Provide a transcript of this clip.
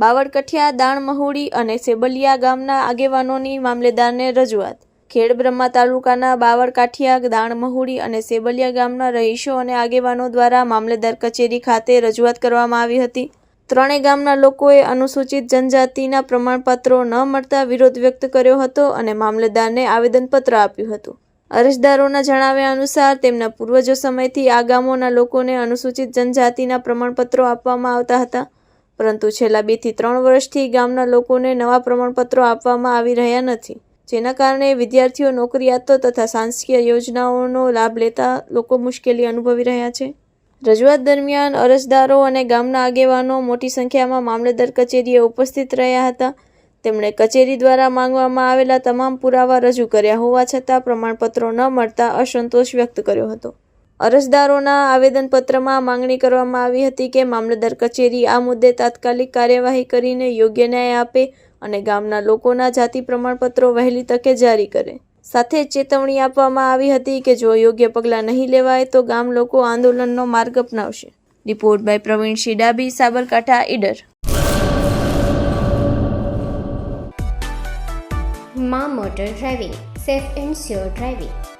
બાવળકઠિયા, દાણમહુડી અને સેબલિયા ગામના આગેવાનોની મામલેદારને રજૂઆત. ખેડબ્રહ્મા તાલુકાના બાવળકાઠિયા, દાણમહુડી અને સેબલિયા ગામના રહીશો અને આગેવાનો દ્વારા મામલેદાર કચેરી ખાતે રજૂઆત કરવામાં આવી હતી. ત્રણેય ગામના લોકોએ અનુસૂચિત જનજાતિના પ્રમાણપત્રો ન મળતા વિરોધ વ્યક્ત કર્યો હતો અને મામલેદારને આવેદનપત્ર આપ્યું હતું. અરજદારોના જણાવ્યા અનુસાર, તેમના પૂર્વજો સમયથી આ ગામોના લોકોને અનુસૂચિત જનજાતિના પ્રમાણપત્રો આપવામાં આવતા હતા. પરંતુ છેલ્લા બેથી ત્રણ વર્ષથી ગામના લોકોને નવા પ્રમાણપત્રો આપવામાં આવી રહ્યા નથી. જેના કારણે વિદ્યાર્થીઓ નોકરિયાતો તથા સાંસ્કૃતિક યોજનાઓનો લાભ લેતા લોકો મુશ્કેલી અનુભવી રહ્યા છે. રજૂઆત દરમિયાન અરજદારો અને ગામના આગેવાનો મોટી સંખ્યામાં મામલતદાર કચેરીએ ઉપસ્થિત રહ્યા હતા. તેમણે કચેરી દ્વારા માંગવામાં આવેલા તમામ પુરાવા રજૂ કર્યા હોવા છતાં પ્રમાણપત્રો ન મળતા અસંતોષ વ્યક્ત કર્યો હતો. અરજદારોના આવેદનપત્રમાં માંગણી કરવામાં આવી હતી કે મામલતદાર કચેરી આ મુદ્દે તાત્કાલિક કાર્યવાહી કરીને યોગ્ય ન્યાય આપે અને ગામના લોકોના જાતિ પ્રમાણપત્રો વહેલી તકે જારી કરે. સાથે ચેતવણી આપવામાં આવી હતી કે જો યોગ્ય પગલાં નહીં લેવાય તો ગામ લોકો આંદોલનનો માર્ગ અપનાવશે. Report by Pravin Shidabi, Sabarkantha, Idar. Maa motor driving, safe and sure driving.